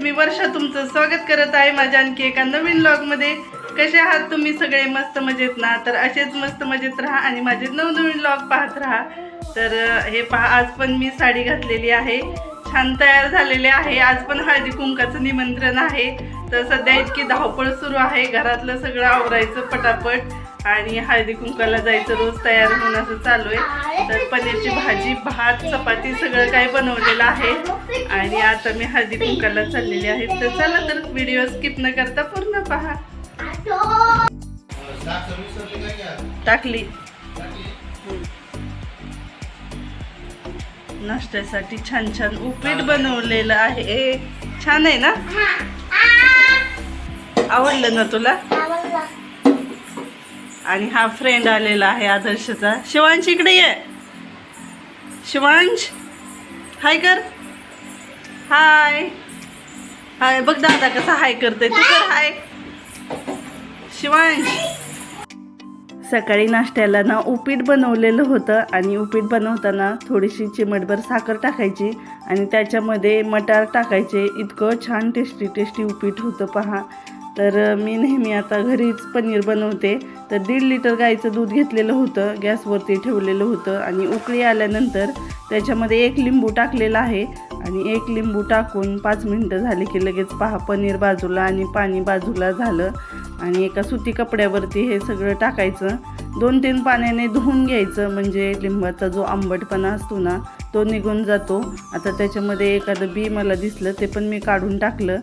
मी वर्षा तुमचं स्वागत करत आहे माझ्या आणखी एका नवीन ब्लॉगमध्ये कसे आहात तुम्ही सगळे? मस्त मजेत ना? तर असेच मस्त मजेत राहा आणि माझे नवनवीन लॉग पाहत राहा. तर हे पहा आज पण मी साडी घातलेली आहे. छान तयार झालेले आहे. आज पण हळदी कुंकाचं निमंत्रण आहे. तर सध्या इतकी धावपळ सुरू आहे. घरातलं सगळं आवरायचं पटापट. आणि हळदी कुंकाला जायचं रोज तयार होऊन असं चालू आहे. तर पनीरची भाजी भात चपाती सगळं काही बनवलेलं आहे. आणि आता मी हळदी कुंकाला चाललेली आहे. तर चला तर व्हिडिओ स्किप न करता पूर्ण पहा. टाकली. नाश्त्यासाठी छान छान उपीट बनवलेलं आहे. छान आहे ना? आवडलं ना तुला? आणि हा फ्रेंड आलेला आहे आदर्शचा. शिवांश इकडे ये. शिवांश? हाय कर. हाय हाय बघ दादा कसा हाय करतोय. तू कर हाय शिवांश. सकाळी नाश्त्याला ना उपीट बनवलेलं होतं आणि उपीट बनवताना थोडीशी चिमटभर साखर टाकायची आणि त्याच्यामध्ये मटार टाकायचे. इतकं छान टेस्टी टेस्टी उपीट होतं पहा. तर मी नेहमी आता घरीच पनीर बनवते. तर दीड लिटर गाईचं दूध घेतलेलं होतं गॅसवरती ठेवलेलं होतं आणि उकळी आल्यानंतर त्याच्यामध्ये एक लिंबू टाकलेला आहे आणि एक लिंबू टाकून पाच मिनटं झाली की लगेच पहा पनीर बाजूला आणि पाणी बाजूला झालं. आणि एका सुती कपड्यावरती हे सगळं टाकायचं. दोन तीन पाण्याने धुवून घ्यायचं म्हणजे लिंबाचा जो आंबटपणा असतो ना तो निघून जातो. आता त्याच्यामध्ये एखादं बी मला दिसलं ते पण मी काढून टाकलं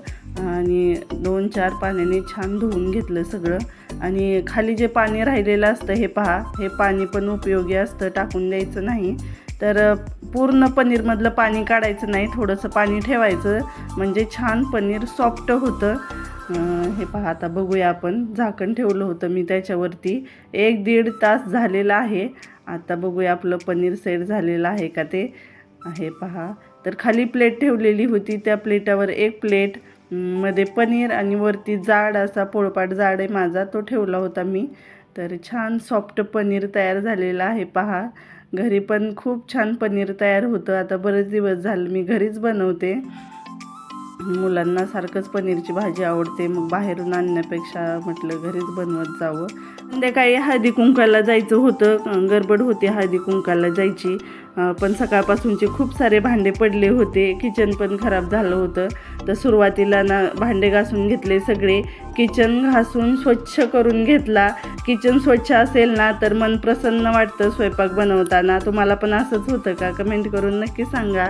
आणि दोन चार पाण्याने छान धुवून घेतलं सगळं. आणि खाली जे पाणी राहिलेलं असतं हे पहा हे पाणी पण उपयोगी असतं टाकून द्यायचं नाही. तर पूर्ण पनीरमधलं पाणी काढायचं नाही थोडंसं पाणी ठेवायचं. म्हणजे छान पनीर सॉफ्ट होतं. हे पहा आता बघूया आपण. झाकण ठेवलं होतं मी त्याच्यावरती. एक दीड तास झालेला आहे. आता बघूया आपलं पनीर सेट झालेलं आहे का ते. आहे पहा. तर खाली प्लेट ठेवलेली होती. त्या प्लेटावर एक प्लेटमध्ये पनीर आणि वरती जाड असा पोळपाट जाड आहे माझा तो ठेवला होता मी. तर छान सॉफ्ट पनीर तयार झालेलं आहे पहा. घरी पण खूप छान पनीर तयार होतं. आता बरेच दिवस झालं मी घरीच बनवते. मुलांना सारखंच पनीरची भाजी आवडते. मग बाहेरून आणण्यापेक्षा म्हटलं घरीच बनवत जावं. संध्याकाळी हळदी कुंकाला जायचं होतं. गडबड होती हळदी कुंकाला जायची. पण सकाळपासूनचे खूप सारे भांडे पडले होते. किचन पण खराब झालं होतं. तर सुरुवातीला ना भांडे घासून घेतले सगळे. किचन घासून स्वच्छ करून घेतला. किचन स्वच्छ असेल ना तर मन प्रसन्न वाटतं स्वयंपाक बनवताना. तुम्हाला पण असंच होतं का? कमेंट करून नक्की सांगा.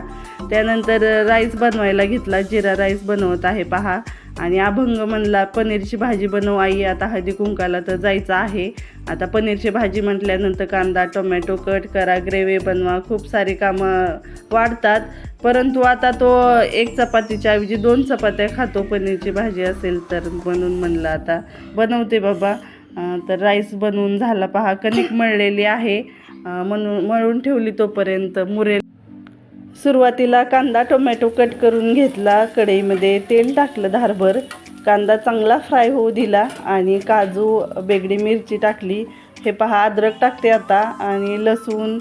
त्यानंतर राईस बनवायला घेतला. जिरा राईस बनवत आहे पहा. आणि अभंग म्हणला पनीरची भाजी बनव आई आता हळदी कुंकाला तर जायचं आहे. आता पनीरची भाजी म्हटल्यानंतर कांदा टोमॅटो कट करा ग्रेव्ही बनवा खूप सारी कामं वाढतात. परंतु आता तो एक चपातीच्या ऐवजी दोन चपात्या खातो पनीरची भाजी असेल तर म्हणून म्हणलं आता. बनवते बाबा. तर राईस बनवून झाला पहा कणिक मळलेली आहे. म्हणून मळून ठेवली तोपर्यंत मुरेल सुरुवातीला कांदा टोमॅटो कट करून घेतला कढईमध्ये तेल टाकलं धारभर. कांदा चांगला फ्राय होऊ दिला आणि काजू बेगडी मिरची टाकली. हे पहा अद्रक टाकते आता आणि लसूण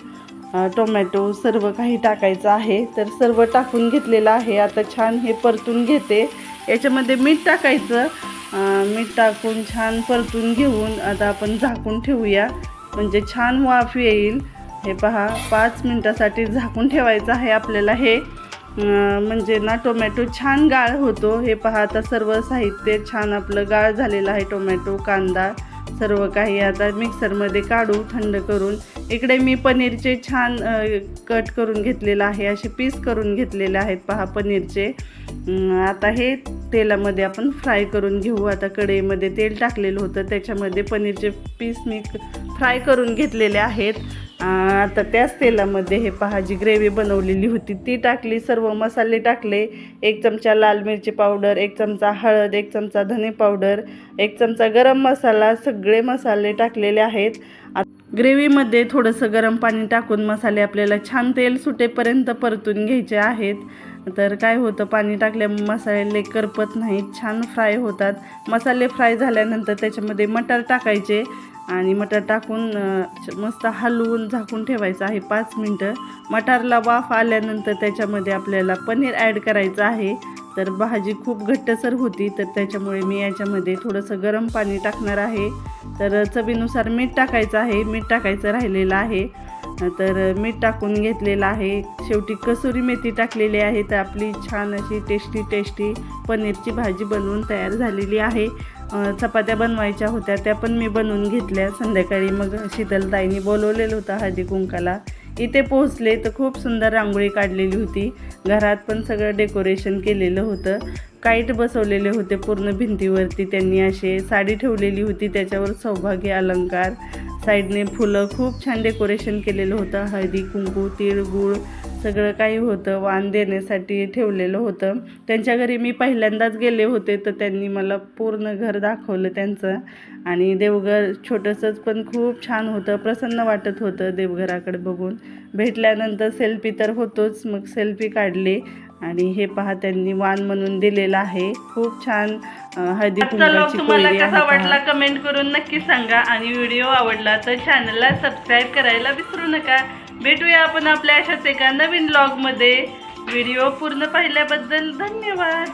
टोमॅटो सर्व काही टाकायचं आहे. तर सर्व टाकून घेतलेलं आहे. आता छान हे परतून घेते. याच्यामध्ये मीठ टाकायचं. मीठ टाकून छान परतून घेऊन आता आपण झाकून ठेवूया. म्हणजे छान वाफ येईल. हे पहा पाच मिनटासाठी झाकून ठेवायचं आहे आपल्याला हे. म्हणजे ना टोमॅटो छान गाळ होतो. हे पहा आता सर्व साहित्य छान आपलं गाळ झालेलं आहे टोमॅटो कांदा सर्व काही आता मिक्सरमध्ये काढू थंड करून. इकडे मी पनीरचे छान कट करून घेतलेलं आहे असे पीस करून घेतलेले आहेत पहा पनीरचे. आता हे तेलामध्ये आपण फ्राय करून घेऊ. आता कढईमध्ये तेल टाकलेलं होतं त्याच्यामध्ये पनीरचे पीस मी फ्राय करून घेतलेले आहेत. आता त्याच तेलामध्ये हे पहा जी ग्रेव्ही बनवलेली होती ती टाकली सर्व मसाले टाकले. एक चमचा लाल मिरची पावडर एक चमचा हळद एक चमचा धने पावडर एक चमचा गरम मसाला सगळे मसाले टाकलेले आहेत. ग्रेव्हीमध्ये थोडंसं गरम पाणी टाकून मसाले आपल्याला छान तेल सुटेपर्यंत परतून घ्यायचे आहेत. तर काय होतं पाणी टाकल्यामुळे मसाले करपत नाहीत छान फ्राय होतात. मसाले फ्राय झाल्यानंतर त्याच्यामध्ये मटार टाकायचे. आणि मटार टाकून मस्त हलवून झाकून ठेवायचं आहे पाच मिनटं. मटारला वाफ आल्यानंतर त्याच्यामध्ये आपल्याला पनीर ॲड करायचं आहे. तर भाजी खूप घट्टसर होती तर त्याच्यामुळे मी याच्यामध्ये थोडंसं गरम पाणी टाकणार आहे. तर चवीनुसार मीठ टाकायचं आहे मीठ टाकायचं राहिलेलं आहे. तर मीठ टाकून घेतलेलं आहे. शेवटी कसुरी मेथी टाकलेली आहे तर आपली छान अशी टेस्टी टेस्टी पनीरची भाजी बनवून तयार झालेली आहे. चपात्या बनवायच्या होत्या त्या पण मी बनवून घेतल्या. संध्याकाळी मग शीतलताईंनी बोलवलेलं होतं हळदी कुंकाला. इथे पोहोचले तर खूप सुंदर रांगोळी काढलेली होती. घरात पण सगळं डेकोरेशन केलेलं होतं. काईट बसवलेले होते पूर्ण भिंतीवरती. त्यांनी असे साडी ठेवलेली होती त्याच्यावर सौभाग्य अलंकार. साईडने फुलं खूप छान डेकोरेशन केलेलं होतं. हळदी कुंकू तिळगुळ सगळं काही होतं. वाण देण्यासाठी ठेवलेलं होतं. त्यांच्या घरी मी पहिल्यांदाच गेले होते तर त्यांनी मला पूर्ण घर दाखवलं त्यांचं. आणि देवघर छोटंसंच पण खूप छान होतं. प्रसन्न वाटत होतं देवघराकडे बघून. भेटल्यानंतर सेल्फी तर होतोच. मग सेल्फी काढले. आणि हे पहा त्यांनी वाण म्हणून दिलेलं आहे. खूप छान हळदी कुंकवाची तुम्हाला कसा. वाटला कमेंट करून नक्की सांगा. आणि व्हिडिओ आवडला तर चॅनलला सबस्क्राईब करायला विसरू नका. भेटूया आपण आपल्या अशाच एका नवीन ब्लॉगमध्ये व्हिडिओ पूर्ण पाहिल्याबद्दल धन्यवाद.